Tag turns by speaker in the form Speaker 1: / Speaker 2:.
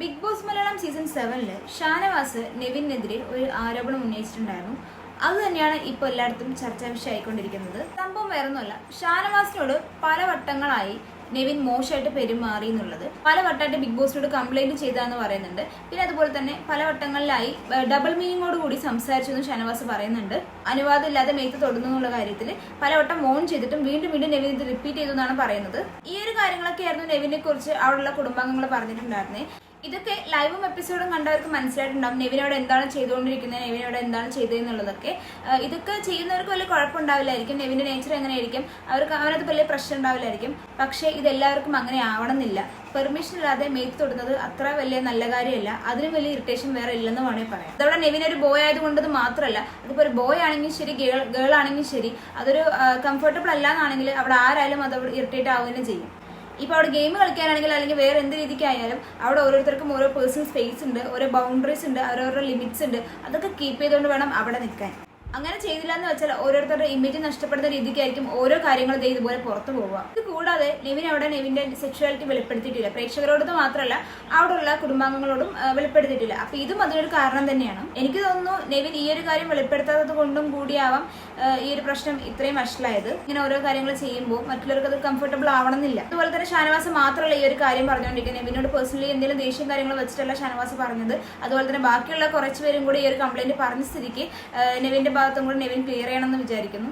Speaker 1: Big boss Malayalam season സെവനിൽ ഷാനവാസ് നെവിനെതിരെ ഒരു ആരോപണം ഉന്നയിച്ചിട്ടുണ്ടായിരുന്നു. അത് തന്നെയാണ് ഇപ്പോൾ എല്ലായിടത്തും ചർച്ചാ വിഷയമായിക്കൊണ്ടിരിക്കുന്നത്. സംഭവം വേറൊന്നുമല്ല. ഷാനവാസിനോട് പല വട്ടങ്ങളായി നെവിൻ മോശമായിട്ട് പെരുമാറി എന്നുള്ളത്. പല വട്ടമായിട്ട് ബിഗ് ബോസിനോട് കംപ്ലൈന്റ് ചെയ്താന്ന് പറയുന്നുണ്ട്. പിന്നെ അതുപോലെ തന്നെ പല വട്ടങ്ങളിലായി ഡബിൾ മീനിങ്ങോട് കൂടി സംസാരിച്ചെന്ന് ഷാനവാസ് പറയുന്നുണ്ട്. അനുവാദം ഇല്ലാതെ മേത്ത് തൊടുന്നു എന്നുള്ള കാര്യത്തിൽ പലവട്ടം മോൺ ചെയ്തിട്ടും വീണ്ടും വീണ്ടും നെവിൻ ഇത് റിപ്പീറ്റ് ചെയ്തു എന്നാണ് പറയുന്നത്. ഈ ഒരു കാര്യങ്ങളൊക്കെ ആയിരുന്നു നെവിനെ കുറിച്ച് അവിടെയുള്ള കുടുംബാംഗങ്ങൾ പറഞ്ഞിട്ടുണ്ടായിരുന്നേ. ഇതൊക്കെ ലൈവും എപ്പിസോഡും കണ്ടവർക്ക് മനസ്സിലായിട്ടുണ്ടാവും. നെവിനോട് എന്താണ് ചെയ്തുകൊണ്ടിരിക്കുന്നത്? നെവിനോട് എന്താണ് ചെയ്തതെന്നുള്ളതൊക്കെ. ഇതൊക്കെ ചെയ്യുന്നവർക്ക് വലിയ കുഴപ്പമുണ്ടാവില്ലായിരിക്കും. നെവിന്റെ നേച്ചർ എങ്ങനെയായിരിക്കും? അവർക്ക് അവനത് വലിയ പ്രശ്നം ഉണ്ടാവില്ലായിരിക്കും. പക്ഷേ ഇതെല്ലാവർക്കും അങ്ങനെ ആവണമെന്നില്ല. പെർമിഷൻ ഇല്ലാതെ മേത്ത് തൊടുന്നത് അത്ര വലിയ നല്ല കാര്യമല്ല. അതിനും വലിയ ഇറിറ്റേഷൻ വേറെ ഇല്ലെന്ന് വേണമെങ്കിൽ പറയാം. അതവിടെ നെവിൻ ഒരു ബോയ് ആയതുകൊണ്ടത് മാത്രമല്ല അതിപ്പോൾ ഒരു ബോയ് ആണെങ്കിലും ശരി ഗേൾ ഗേൾ ആണെങ്കിലും ശരി അതൊരു കംഫർട്ടബിൾ അല്ല എന്നാണെങ്കിൽ അവിടെ ആരായാലും അത് ഇറിറ്റേറ്റ് ആവുകയും ചെയ്യും. ഇപ്പൊ അവിടെ ഗെയിം കളിക്കാനാണെങ്കിൽ അല്ലെങ്കിൽ വേറെ എന്ത് രീതിക്കായാലും അവിടെ ഓരോരുത്തർക്കും ഓരോ പേഴ്സണൽ സ്പേസ് ഉണ്ട് ഓരോ ബൗണ്ടറീസ് ഉണ്ട് ഓരോരോ ലിമിറ്റ്സ് ഉണ്ട്. അതൊക്കെ കീപ്പ് ചെയ്തുകൊണ്ട് വേണം അവിടെ നിൽക്കാൻ. അങ്ങനെ ചെയ്തില്ല എന്ന് വെച്ചാൽ ഓരോരുത്തരുടെ ഇമേജ് നഷ്ടപ്പെടുന്ന രീതിക്കായിരിക്കും ഓരോ കാര്യങ്ങളും ഇതുപോലെ പുറത്തു പോവുക. ഇത് കൂടാതെ നെവിൻ അവിടെ നെവിന്റെ സെക്ഷുവാലിറ്റി വെളിപ്പെടുത്തിയിട്ടില്ല. പ്രേക്ഷകരോട് മാത്രമല്ല അവിടെയുള്ള കുടുംബാംഗങ്ങളോടും വെളിപ്പെടുത്തിയിട്ടില്ല. അപ്പൊ ഇതും അതിനൊരു കാരണം തന്നെയാണ്. എനിക്ക് തോന്നുന്നു നെവിൻ ഈ ഒരു കാര്യം വെളിപ്പെടുത്താത്തത് കൊണ്ടും കൂടിയാവാം ഈ ഒരു പ്രശ്നം ഇത്രയും വഷളായത്. ഇങ്ങനെ ഓരോ കാര്യങ്ങൾ ചെയ്യുമ്പോൾ മറ്റുള്ളവർക്ക് അത് കംഫർട്ടബിൾ ആവണമെന്നില്ല. അതുപോലെ തന്നെ ഷാനവാസ് മാത്രമല്ല ഈ ഒരു കാര്യം പറഞ്ഞുകൊണ്ടിരിക്കുന്നത്. നെവിനോട് പേഴ്സണലി എന്തെങ്കിലും ദേഷ്യം കാര്യങ്ങൾ വെച്ചിട്ടല്ല ഷാനവാസ് പറഞ്ഞത്. അതുപോലെ തന്നെ ബാക്കിയുള്ള കുറച്ച് പേരും കൂടി ഈ ഒരു കംപ്ലൈന്റ് പറഞ്ഞ സ്ഥിതിക്ക് നെവിന്റെ ഭാഗത്തും കൂടി നെവിൻ ക്ലിയർ ചെയ്യണമെന്ന് വിചാരിക്കുന്നു.